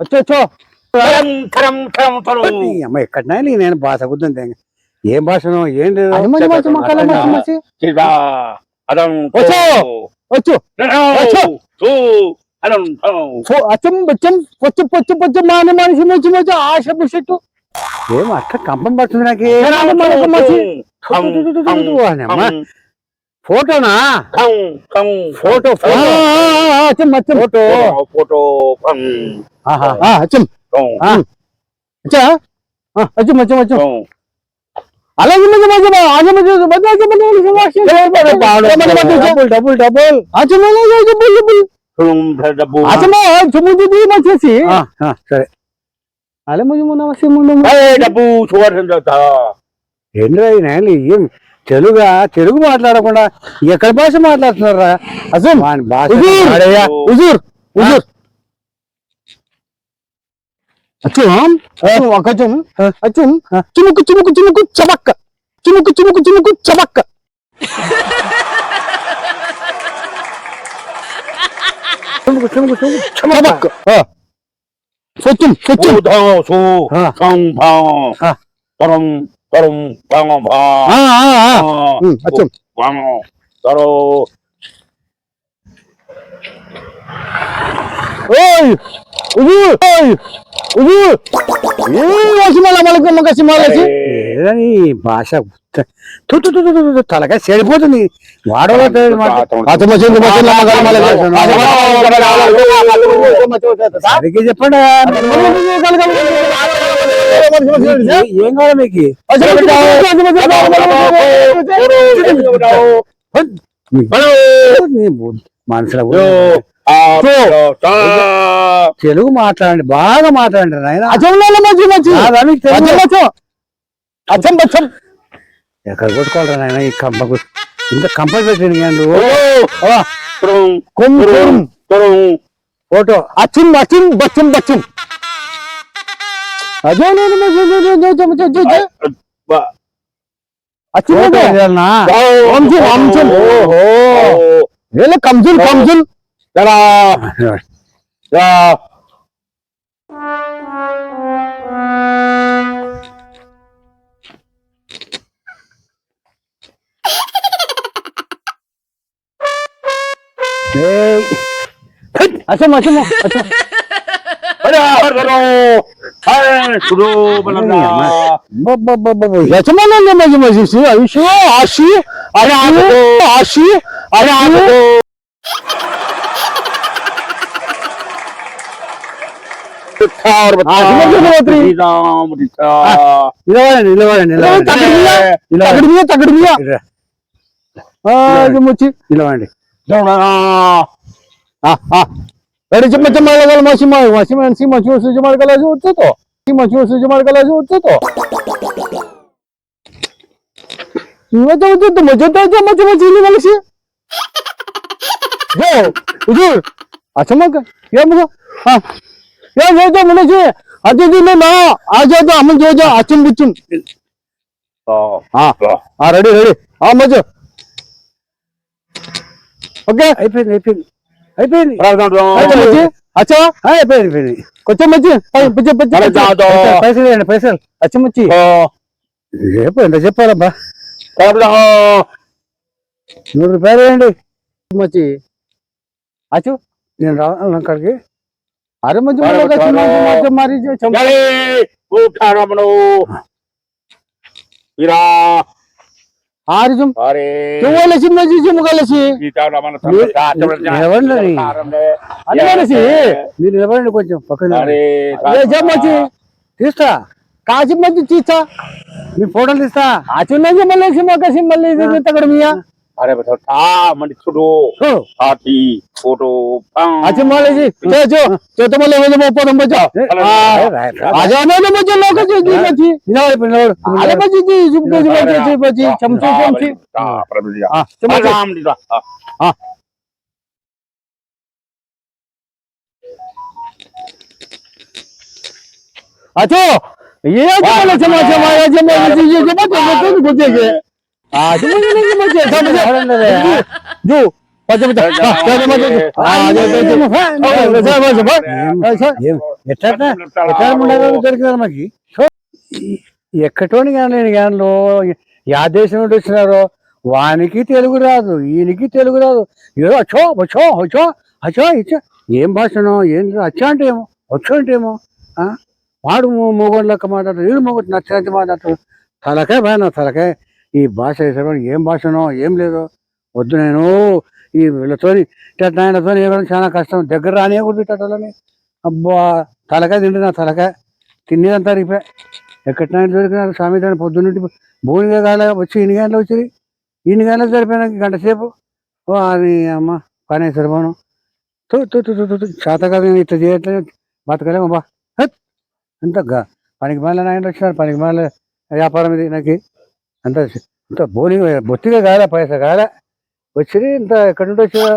వచ్చో కరం అమ్మ ఎక్కడనా నేను భాష కుద్దంతే ఏం భాషను ఏం లేదు. అది మంచి మంచి మొక్కలు మంచి మంచి చిదా అదం వచ్చో. వచ్చు. వచ్చో. తో. అదం తో. ఫో- అచ్చం బచ్చం పొచ్చు పొచ్చు పొచ్చు మాని మనిషి మంచి మంచి ఆశ బుషెట్టు ఏం అట్లా కంపం పడుతుంది నాకు. ఫోటోనా? ఫోటో. Photo photo photo. అచ్చం కం ఆ, అచ్చా ఆ, అచ్చం అచ్చం అచ్చం కం అలాగే మంచి మంచి ఆశ మంచి మంచి మంచి మంచి మంచి మంచి డబుల్ డబుల్ డబుల్. అచ్చం అచ్చం బుల్ బుల్ తుమ్ డబ్బు 좀, 좀 아까 좀, 어, 아, 좀, 주먹구, 주먹구, 주먹구, 잡아까. 주먹구, 주먹구, 주먹구, 잡아까. 주먹구, 주먹구, 주먹구, 잡아까. 어. 소쯤, 소쯤. 오당어, 소, 강방어, 바람, 바람, 방어, 방. 아, 아, 아. 응, 아, 좀. 광어, 따로. 에이. భాష తలకాయ చెడిపోతుంది సరిగ్గా చెప్పండి. ఏం కావాలి మీకు? కూడా తెలుగు మాట్లాడండి బాగా మాట్లాడండి మంచి మంచి? అచ్చం అచ్చం ఎక్కడ కొట్టుకోవాలరా నాయన ఈ కంపకు ఇంత కంప కొం ఫోటో. అచ్చం అచ్చం బచ్చం బచ్చం. అదే అచ్చం ఇదేనా? అంశం అంశం వీళ్ళ కంజుల్ కంజుల్ ఏయ్, అచ్చం అచ్చం అచ్చం అబ్బబ్బబ్బబ్బ. యజమానంగా మధ్య మధ్య ఆయుష్ ఆశి అరే ఆశి అరే నిలబడండి నిలబడండి నిలబడండి తగడి మీద తగడి మీద ఇరా, వచ్చి నిలబడండి రెడీ చెప్ప చెమ్మగల మసి మసి మసి మసి మసి మడగల చూచుతో మసి మసి మడగల చూచుతో ఇవతో వచ్చి మధ్యతో మధ్య మధ్య ఇల్లు కలిసి జో హుజూర్ అచ్చమ్మక ఏముగా ఏం చేద్దాం మనిషి. అది తిన్నా నా ఆ చేద్దాం అమ్మ చేద్దాం అచ్చం బిచ్చం రెడీ రెడీ. ఆ మధ్య ఓకే? అయిపోయింది అయిపోయింది. అయిపోయింది. అచ్చా? అయిపోయింది అయిపోయింది. కొంచెం మచ్చి పిచ్చి పిచ్చి అరే జాదో. పైసలు ఇవ్వండి పైసలు. అచ్చ మచ్చి చెప్పు ఎంత చెప్పాలబ్బా? నూరు రూపాయలు వేయండి మచ్చి అచ్చు నేను రావాలి అక్కడికి అరే మధ్య మచ్చి, మధ్య అరే. కలిసి. మీరు నిలబడండి కొంచెం పక్కన. తీస్తా. కాచి మధ్య తీసా మీ ఫోటోలు తీస్తా. అచ్చు నుంచి మళ్ళీ మళ్ళీ తగడ మియా అరే మంది చూడు ఓ, పార్టీ ఫోటో అచ్చు మళ్ళీ చో చో చోత మళ్ళీ ఏదో పోవడం బచ్చా ఏ, ఆ, రా, రా. అదే అనేది మధ్య లోక చేసి మచ్చి నిలబడు, ఇప్పుడు నిలబడు. అరే మచ్చి చిమ్మకసి మచ్చి మచ్చి చంచి చంచి ఆ, చెమ్మచ్చి. అచ్చో ఏ చెప్పాలి చెమ్మ చెమ్మ చెమ్మ చెమ్మ చెమ్మ చెమ్మ చెమ్మ ఆ చెమ్మ చెమ్మ చెమ్మ చెమ్మ నిలబడండి రే. జో పచ్చ పచ్చ ఆ, సరే, మరి. ఆ, అదే, అదే, అదే. దొరికినారు మాకి? సో, ఈ- ఎక్కటోని కానీ గానిలో యా దేశం నుండి వచ్చినారో వానికి తెలుగు రాదు ఈయనకి తెలుగు రాదు. ఏదో అచ్చో వచ్చో వచ్చో అచ్చో ఇచ్చో. ఏం భాషనో ఏం అచ్చా అంటే ఏమో వచ్చో అంటే ఏమో ఆ? వాడు మొగోడు లెక్క మాట్లాడతాడు వీడు మొగోడు నచ్చినట్టు మాట్లాడతాడు. తలకాయ బాగా తలకాయ. ఈ భాష వేసేవాడు ఏం భాషనో ఏం లేదో వద్దు నేను. ఈ వీళ్ళతోని నాయనతో ఇవ్వడం చాలా కష్టం. దగ్గర రానియకూడదు ఇట్టని అబ్బా తలకాయ తిండి నా తలకాయ. తినేదంతా రిపే. ఎక్కడి నాయన దొరికిన స్వామి దాని పొద్దున్నంటి భూమిగా కాలే వచ్చి ఇన్ని గంటలు వచ్చి ఇన్ని గంటలు సరిపోయినా గంట సేపు. ఓ అది అమ్మ పని సరిపోను తూ తూ తూ తూ, తూ చేత కదా ఇట్లా చేయట్లేదు. బతకలేము బా. హత్. అంత పనికి మళ్ళీ నాయన వచ్చినారు పనికి మళ్ళీ వ్యాపారం ఇది నాకు. అంత అంత బోని బొత్తిగా కాలే పైసా కాలే వచ్చి ఇంత ఎక్కడి నుండి వచ్చినా